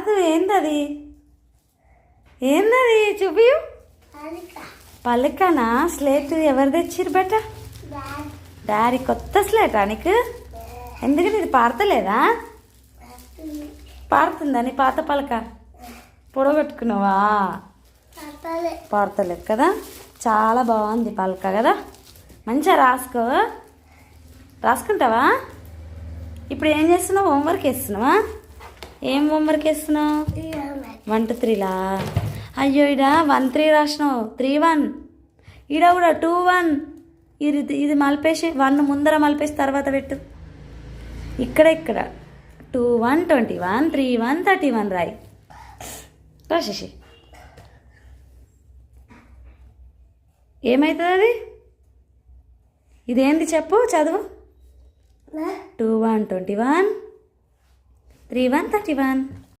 కాదు ఏందది? ఏందది చూపి పలకనా? స్లేట్ ఎవరు తెచ్చిర్రు బెట? డాడీ కొత్త స్లేటా నీకు? ఎందుకని ఇది పారతలేదా పారుతుందా నీ పాత పలక? పొడగొట్టుకున్నావా? పారతలేదు కదా? చాలా బాగుంది పలక కదా? మంచిగా రాసుకో. రాసుకుంటావా? ఇప్పుడు ఏం చేస్తున్నావు? హోంవర్క్ వేస్తున్నావా ఏం హోంవర్క్ వేస్తున్నావు వన్ టూ త్రీలా అయ్యో ఇడ వన్ త్రీ రాసినావు. త్రీ వన్ ఈడ కూడా టూ వన్ ఇది ఇది మలిపేసి వన్ ముందర మలిపేసి తర్వాత పెట్టు. ఇక్కడ ఇక్కడ. Two one twenty one three one thirty one రాయి. రాసేసి ఏమవుతుంది అది ఇదేంటి చెప్పు చదువు. Two one twenty one three one thirty one